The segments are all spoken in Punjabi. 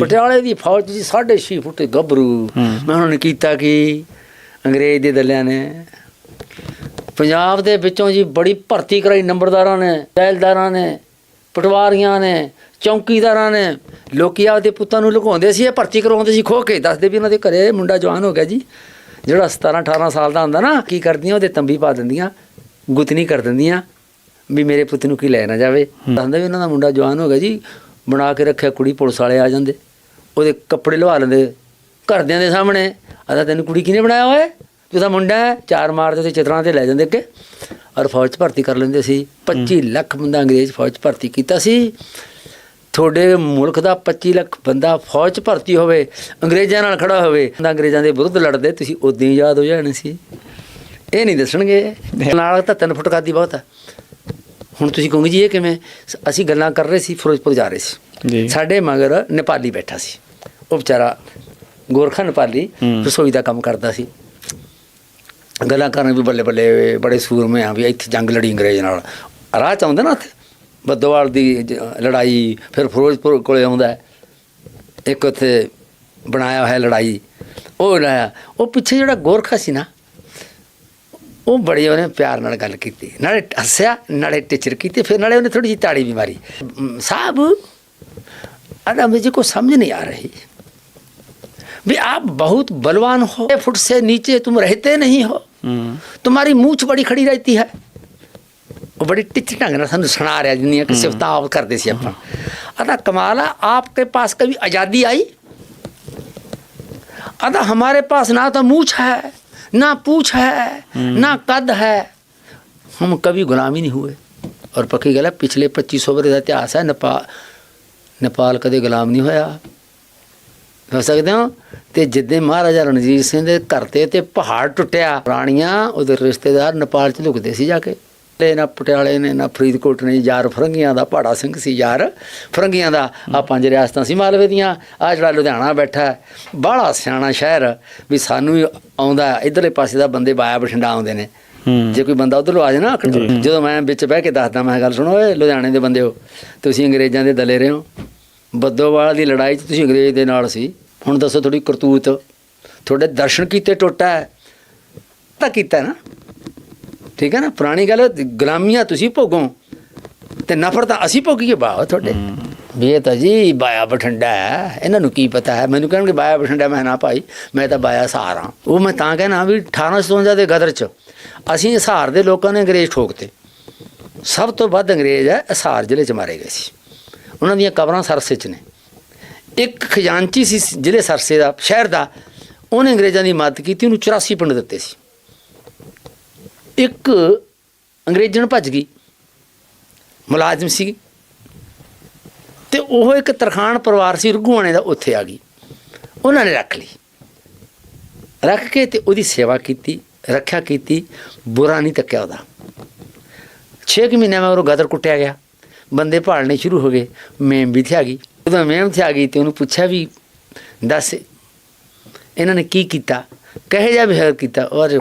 ਪਟਿਆਲੇ ਦੀ ਫੌਜ ਜੀ 6.5 ਫੁੱਟ ਗੱਭਰੂ। ਮੈਂ ਉਹਨਾਂ ਨੇ ਕੀਤਾ ਕਿ? ਅੰਗਰੇਜ਼ ਦੇ ਦਲਿਆਂ ਨੇ। ਪੰਜਾਬ ਦੇ ਵਿੱਚੋਂ ਜੀ ਬੜੀ ਭਰਤੀ ਕਰਾਈ ਨੰਬਰਦਾਰਾਂ ਨੇ ਪਹਿਲਦਾਰਾਂ ਨੇ ਪਟਵਾਰੀਆਂ ਨੇ ਚੌਕੀਦਾਰਾਂ ਨੇ। ਲੋਕੀ ਆਪਦੇ ਪੁੱਤਾਂ ਨੂੰ ਲੁਕਾਉਂਦੇ ਸੀ ਇਹ ਭਰਤੀ ਕਰਵਾਉਂਦੇ ਸੀ ਖੋ ਕੇ। ਦੱਸਦੇ ਵੀ ਉਹਨਾਂ ਦੇ ਘਰੇ ਮੁੰਡਾ ਜਵਾਨ ਹੋ ਗਿਆ ਜੀ ਜਿਹੜਾ 17 18 ਸਾਲ ਦਾ ਹੁੰਦਾ ਨਾ ਕੀ ਕਰਦੀਆਂ ਉਹਦੇ ਤੰਬੀ ਪਾ ਦਿੰਦੀਆਂ ਗੁੱਤਨੀ ਕਰ ਦਿੰਦੀਆਂ ਵੀ ਮੇਰੇ ਪੁੱਤ ਨੂੰ ਕੀ ਲੈ ਨਾ ਜਾਵੇ। ਦੱਸਦੇ ਵੀ ਉਹਨਾਂ ਦਾ ਮੁੰਡਾ ਜਵਾਨ ਹੋ ਗਿਆ ਜੀ ਬਣਾ ਕੇ ਰੱਖਿਆ ਕੁੜੀ ਪੁਲਿਸ ਵਾਲੇ ਆ ਜਾਂਦੇ। ਉਹਦੇ ਕੱਪੜੇ ਲਵਾ ਲੈਂਦੇ ਘਰਦਿਆਂ ਦੇ ਸਾਹਮਣੇ। ਆਦਾ ਤੈਨੂੰ ਕੁੜੀ ਕਿਹਨੇ ਬਣਾਇਆ ਹੋਇਆ ਤੂੰ ਤਾਂ ਮੁੰਡਾ ਹੈ। ਚਾਰ ਮਾਰਦੇ ਤੇ ਚਿਤਰਾਂ ਤੇ ਲੈ ਜਾਂਦੇ ਅੱਗੇ। ਔਰ ਫੌਜ 'ਚ ਭਰਤੀ ਕਰ ਲੈਂਦੇ ਸੀ। 25 ਲੱਖ ਬੰਦਾ ਅੰਗਰੇਜ਼ ਫੌਜ 'ਚ ਭਰਤੀ ਕੀਤਾ ਸੀ। ਤੁਹਾਡੇ ਮੁਲਕ ਦਾ 25 ਲੱਖ ਬੰਦਾ ਫੌਜ 'ਚ ਭਰਤੀ ਹੋਵੇ ਅੰਗਰੇਜ਼ਾਂ ਨਾਲ ਖੜਾ ਹੋਵੇ ਅੰਗਰੇਜ਼ਾਂ ਦੇ ਵਿਰੁੱਧ ਲੜਦੇ ਤੁਸੀਂ ਉਦੋਂ ਹੀ ਯਾਦ ਹੋ ਜਾਣੇ ਸੀ। ਇਹ ਨਹੀਂ ਦੱਸਣਗੇ। ਨਾਲ ਤਾਂ 3 ਫੁੱਟ ਕਾਦੀ ਬਹੁਤ ਹੈ ਹੁਣ ਤੁਸੀਂ ਕਹੋਗੇ ਜੀ ਇਹ ਕਿਵੇਂ? ਅਸੀਂ ਗੱਲਾਂ ਕਰ ਰਹੇ ਸੀ ਫਿਰੋਜ਼ਪੁਰ ਜਾ ਰਹੇ ਸੀ। ਜੀ। ਸਾਡੇ ਮਗਰ ਨੇਪਾਲੀ ਬੈਠਾ ਸੀ। ਉਹ ਵਿਚਾਰਾ ਗੋਰਖਾ ਨੇਪਾਲੀ। ਰਸੋਈ ਦਾ ਕੰਮ ਕਰਦਾ ਸੀ। ਗੱਲਾਂ ਕਰਨ ਵੀ ਬੱਲੇ ਬੱਲੇ ਬੜੇ ਸੂਰਮੇ ਆ ਵੀ ਇੱਥੇ ਜੰਗ ਲੜੀ ਅੰਗਰੇਜ਼ ਨਾਲ। ਰਾਹ ਚ ਆਉਂਦਾ ਨਾ ਉੱਥੇ? ਬੱਦੋਵਾਲ ਦੀ ਲੜਾਈ ਫਿਰ ਫਿਰੋਜ਼ਪੁਰ ਕੋਲੇ ਆਉਂਦਾ। ਇੱਕ ਉੱਥੇ ਬਣਾਇਆ ਹੋਇਆ ਲੜਾਈ। ਉਹ ਲੜਾਇਆ ਉਹ ਪਿੱਛੇ ਜਿਹੜਾ ਗੋਰਖਾ ਸੀ ਨਾ ਉਹ ਬੜੀ ਉਹਨੇ ਪਿਆਰ ਨਾਲ ਗੱਲ ਕੀਤੀ ਨਾਲੇ ਹੱਸਿਆ ਨਾਲੇ ਟਿਚਰ ਕੀਤੀ ਫਿਰ ਨਾਲੇ ਉਹਨੇ ਥੋੜੀ ਜਿਹੀ ਤਾੜੀ ਵੀ ਮਾਰੀ "ਅਮ, साहब अरे मुझे को समझ नहीं आ रही भी आप बहुत बलवान हो छह फुट से नीचे तुम रहते नहीं हो ਹੂੰ तुम्हारी मूछ बड़ी खड़ी रहती है ਉਹ ਬੜੀ ਟਿੱਚ ਢੰਗ ਨਾਲ ਸਾਨੂੰ ਸੁਣਾ ਰਿਹਾ ਜਿੰਨੀਆਂ ਕਿ ਸਿਫਤਾਂ ਆਪ ਕਰਦੇ ਸੀ ਆਪਾਂ ਅਦਾ ਕਮਾਲ ਹੈ आपके पास कभी आज़ादी आई अदा हमारे पास ना तो मूछ है ना पूछ है ना कद है हम कभी गुलामी नहीं हुए ਔਰ ਪੱਕੀ ਗੱਲ ਹੈ ਪਿਛਲੇ 2500 ਵਰੇ ਦਾ ਇਤਿਹਾਸ ਹੈ ਨੇਪਾਲ ਨੇਪਾਲ ਕਦੇ ਗੁਲਾਮ ਨਹੀਂ ਹੋਇਆ ਹੋ ਸਕਦੇ ਹੋ ਤੇ ਜਿੱਦੇ ਮਹਾਰਾਜਾ ਰਣਜੀਤ ਸਿੰਘ ਦੇ ਘਰ ਤੇ ਤੇ ਪਹਾੜ ਟੁੱਟਿਆ ਰਾਣੀਆਂ ਉਹਦੇ ਰਿਸ਼ਤੇਦਾਰ ਨੇਪਾਲ ਚ ਲੁਕਦੇ ਸੀ ਜਾ ਕੇ ਤੇ ਨਾ ਪਟਿਆਲੇ ਨੇ ਨਾ ਫਰੀਦਕੋਟ ਨੇ ਯਾਰ ਫਰੰਗੀਆਂ ਦਾ ਪਹਾੜਾ ਸਿੰਘ ਸੀ ਯਾਰ। ਫਰੰਗੀਆਂ ਦਾ ਆ ਪੰਜ ਰਿਆਸਤਾਂ ਸੀ ਮਾਲਵੇ ਦੀਆਂ। ਆ ਜਿਹੜਾ ਲੁਧਿਆਣਾ ਬੈਠਾ ਹੈ, ਬਾਹਲਾ ਸਿਆਣਾ ਸ਼ਹਿਰ ਵੀ ਸਾਨੂੰ ਵੀ ਆਉਂਦਾ ਇਧਰਲੇ ਪਾਸੇ ਦਾ ਬੰਦੇ ਬਾਇਆ ਬਠਿੰਡਾ ਆਉਂਦੇ ਨੇ। ਹੂੰ। ਜੇ ਕੋਈ ਬੰਦਾ ਉਧਰੋਂ ਆ ਜਾਏ ਨਾ ਜਦੋਂ ਮੈਂ ਵਿੱਚ ਬਹਿ ਕੇ ਦੱਸਦਾ ਮੈਂ ਗੱਲ ਸੁਣੋ ਓਏ ਲੁਧਿਆਣੇ ਦੇ ਬੰਦੇ ਹੋ ਤੁਸੀਂ ਅੰਗਰੇਜ਼ਾਂ ਦੇ ਦਲੇ ਰਹੇ ਹੋ। ਬੱਦੋਵਾਲ ਦੀ ਲੜਾਈ 'ਚ ਤੁਸੀਂ ਅੰਗਰੇਜ਼ ਦੇ ਨਾਲ ਸੀ। ਹੁਣ ਦੱਸੋ ਤੁਹਾਡੀ ਕਰਤੂਤ ਤੁਹਾਡੇ ਦਰਸ਼ਨ ਕੀਤੇ ਟੋਟਾ ਹੈ। ਤਾਂ ਕੀਤਾ ਨਾ। ਠੀਕ ਹੈ ਨਾ? ਪੁਰਾਣੀ ਗੱਲ ਹੈ, ਗੁਲਾਮੀਆਂ ਤੁਸੀਂ ਭੋਗੋ ਤੇ ਨਫ਼ਰਤਾਂ ਅਸੀਂ ਭੋਗੀਏ। ਬਾਹ ਤੁਹਾਡੇ। ਵੀ ਇਹ ਤਾਂ ਜੀ ਬਾਇਆ ਬਠੰਡਾ ਹੈ। ਇਹਨਾਂ ਨੂੰ ਕੀ ਪਤਾ ਹੈ? ਮੈਨੂੰ ਕਹਿਣਗੇ ਬਾਇਆ ਬਠੰਡਾ ਮੈਂ ਨਾ ਭਾਈ ਮੈਂ ਤਾਂ ਬਾਇਆ ਸਹਾਰਾ ਉਹ ਮੈਂ ਤਾਂ ਕਹਿਣਾ ਵੀ 1857 ਦੇ ਗਦਰ ਚ ਅਸੀਂ ਹਿਸਾਰ ਦੇ ਲੋਕਾਂ ਨੇ ਅੰਗਰੇਜ਼ ਠੋਕਤੇ। ਸਭ ਤੋਂ ਵੱਧ ਅੰਗਰੇਜ਼ ਹੈ ਹਿਸਾਰ ਜ਼ਿਲ੍ਹੇ ਚ ਮਾਰੇ ਗਏ ਸੀ। ਉਹਨਾਂ ਦੀਆਂ ਕਬਰਾਂ ਸਰਸੇ ਚ ਨੇ। ਇੱਕ ਖਜ਼ਾਨਚੀ ਸੀ ਜ਼ਿਲ੍ਹੇ ਸਰਸੇ ਦਾ ਸ਼ਹਿਰ ਦਾ। ਉਹਨੇ ਅੰਗਰੇਜ਼ਾਂ ਦੀ ਮਦਦ ਕੀਤੀ ਉਹਨੂੰ 84 ਪਿੰਡ ਦਿੱਤੇ ਸੀ। ਇੱਕ ਅੰਗਰੇਜ਼ਣ ਭੱਜ ਗਈ। ਮੁਲਾਜ਼ਮ ਸੀ ਤੇ ਉਹ ਇੱਕ ਤਰਖਾਨ ਪਰਿਵਾਰ ਸੀ, ਰਘੂਆਣੇ ਦਾ, ਉੱਥੇ ਆ ਗਈ। ਉਹਨਾਂ ਨੇ ਰੱਖ ਲਈ। ਰੱਖ ਕੇ ਤੇ ਉਹਦੀ ਸੇਵਾ ਕੀਤੀ, ਰੱਖਿਆ ਕੀਤੀ, ਬੁਰਾ ਨਹੀਂ ਤੱਕਿਆ ਉਹਦਾ। 6 ਮਹੀਨੇ ਮੈਂ ਉਹ ਗਦਰ ਕੁੱਟਿਆ ਗਿਆ। ਬੰਦੇ ਭਾਲਣੇ ਸ਼ੁਰੂ ਹੋ ਗਏ। ਮੇਮ ਵੀ ਥਿਆ ਗਈ। ਜਦੋਂ ਮੇਮ ਥਿਆ ਗਈ ਤੇ ਉਹਨੂੰ ਪੁੱਛਿਆ ਵੀ, ਦੱਸ, ਇਹਨਾਂ ਨੇ ਕੀ ਕੀਤਾ? ਕਹੇ ਜਾ ਬਿਹੇਵ ਕੀਤਾ ਔਰ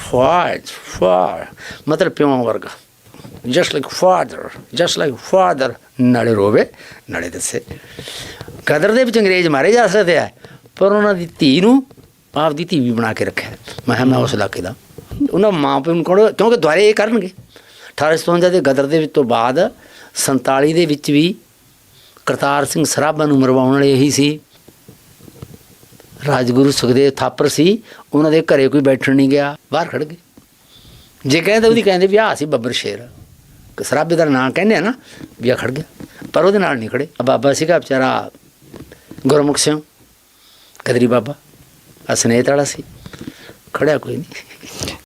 ਫਾਦ ਫਾਦ ਮਤਲਬ ਪਿਓ ਵਰਗਾ just like father just like father ਨਾਲੇ ਰੋਵੇ ਨਾਲੇ ਦੱਸੇ ਕਦਰ ਦੇ ਵਿੱਚ ਅੰਗਰੇਜ਼ ਮਾਰੇ ਜਾ ਸਕਦੇ ਆ ਪਰ ਉਹਨਾਂ ਦੀ ਧੀ ਨੂੰ ਆਪ ਦੀ ਧੀ ਵੀ ਬਣਾ ਕੇ ਰੱਖਿਆ ਮੈਂ ਕਿਹਾ ਮੈਂ ਉਸ ਇਲਾਕੇ ਦਾ ਉਹਨਾਂ ਮਾਂ ਪਿਓ ਨੂੰ ਕਹੋ ਕਿਉਂਕਿ ਦੁਆਰੇ ਇਹ ਕਰਨਗੇ 1857 ਦੇ ਗਦਰ ਦੇ ਵਿੱਚ ਤੋਂ ਬਾਅਦ 47 ਦੇ ਵਿੱਚ ਵੀ ਕਰਤਾਰ ਸਿੰਘ ਸਰਾਭਾ ਨੂੰ ਮਰਵਾਉਣ ਵਾਲੇ ਇਹੀ ਸੀ ਰਾਜਗੁਰੂ ਸੁਖਦੇਵ ਥਾਪਰ ਸੀ, ਉਹਨਾਂ ਦੇ ਘਰੇ ਕੋਈ ਬੈਠਣ ਨਹੀਂ ਗਿਆ, ਬਾਹਰ ਖੜ ਗਏ। ਜੇ ਕਹਿੰਦੇ ਉਹਦੀ ਕਹਿੰਦੇ ਵੀ ਆਹ ਸੀ ਬੱਬਰ ਸ਼ੇਰ। ਸਰਾਬੇ ਦਾ ਨਾਂ ਕਹਿੰਦੇ ਆ ਨਾ, ਵੀ ਆ ਖੜ ਗਿਆ। ਪਰ ਉਹਦੇ ਨਾਲ ਨਹੀਂ ਖੜੇ ਆ ਬਾਬਾ ਸੀਗਾ ਵਿਚਾਰਾ ਗੁਰਮੁਖ ਸਿੰਘ, ਕਦਰੀ ਬਾਬਾ। ਆ ਸਨੇਤ ਵਾਲਾ ਸੀ। ਖੜਿਆ ਕੋਈ ਨਹੀਂ।